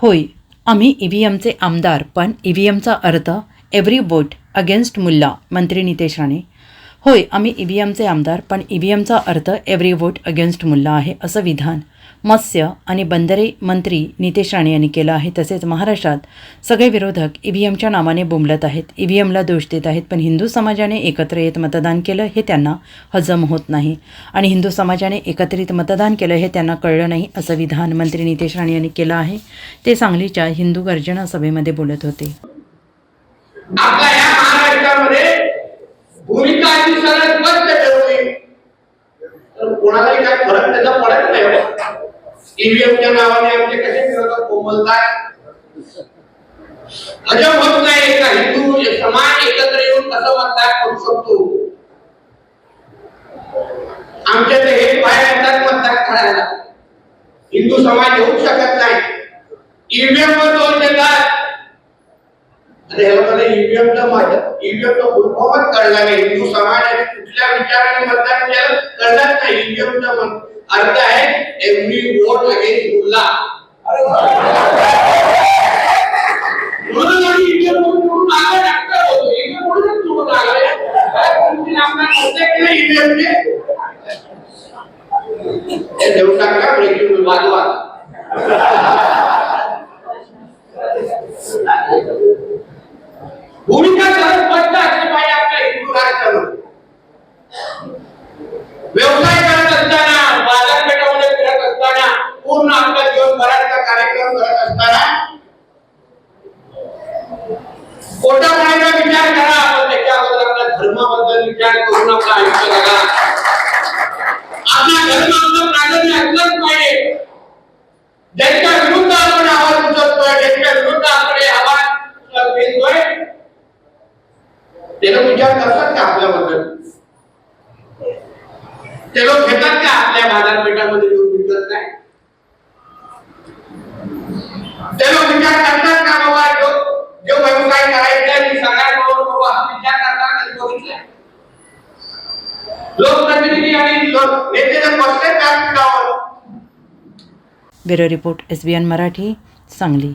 होय आम्ही E V एमचे आमदार पण ई व्ही एमचा अर्थ एव्हरी वोट अगेन्स्ट मुल्ला मंत्री नितेश राणे. होय आम्ही ई व्ही एमचे आमदार पण ई व्ही एमचा अर्थ एव्हरी वोट अगेन्स्ट मुल्ला आहे असं विधान मत्स्य आणि बंदरे मंत्री नितेश राणे यांनी केलं आहे. तसेच महाराष्ट्रात सगळे विरोधक ई व्ही एमच्या नावाने बोंबलत आहेत. ई व्ही एमला दोष देत आहेत पण हिंदू समाजाने एकत्र येत मतदान केलं हे त्यांना हजम होत नाही. आणि हिंदू समाजाने एकत्रित मतदान केलं हे त्यांना कळलं नाही असं विधान मंत्री नितेश राणे यांनी केलं आहे. ते सांगलीच्या हिंदू गर्जना सभेमध्ये बोलत होते. तर कोणालाही काय फरक त्याचा पडत नाही हो. ईव्हीएमच्या नावाने आमचे कसे विरोधक कोमलतात अजब होत नाही का हिंदू समाज एकत्र येऊन कसं मतदान करू शकतो? आमच्या ते हे बाहेर येतात मतदान करायला हिंदू समाज येऊ शकत नाही. ईव्हीएम वर दोन देतात. आणि ह्या लोकांना माझ्या ईव्हीएम ईव्हीएमचं फुलफॉर्मच कळला नाही. हिंदू समाजाने कुठल्या विचाराने मतदान केलं? कळलं नाही ईव्हीएमचा अर्थ आहे एव्हरी वोट अगेन्स्ट मुल्ला म्हणून आम्ही ईव्हीएम डॉक्टर होतो. ईव्हीएम म्हणूनच निवडून देऊन टाका ब्रेकिंग भूमिका सरळ स्पष्ट असली पाहिजे आपल्या हिंदू राष्ट्रामध्ये व्यवसाय करत असताना बाजारपेठामध्ये फिरत असताना पूर्ण आपल्या जीवनभराचा कार्यक्रम करत असताना खोटा बोलायचा विचार करा आपण त्याच्या अगोदर आपल्या धर्माबद्दल विचार करून आपलं आयुष्य जगा आपल्या धर्माबद्दल प्राधान्य असलंच पाहिजे. ज्यांच्या विरुद्ध आपण आवाज उचलतोय ज्यांच्या विरुद्ध आपण आवाज देतोय ते लोक विचार करतात का आपल्याबद्दल? ते लोक घेतात का आपल्या बाजारपेठामध्ये येऊन विकत नाही ते लोक विचार करतात का बाबा जो जो व्यवसाय करायचा मी सगळ्यांबरोबर बाबा हा विचार करतात कधी बघितलाय लोकप्रतिनिधी आणि नेते बसले bureau report S B N Marathi Sangli.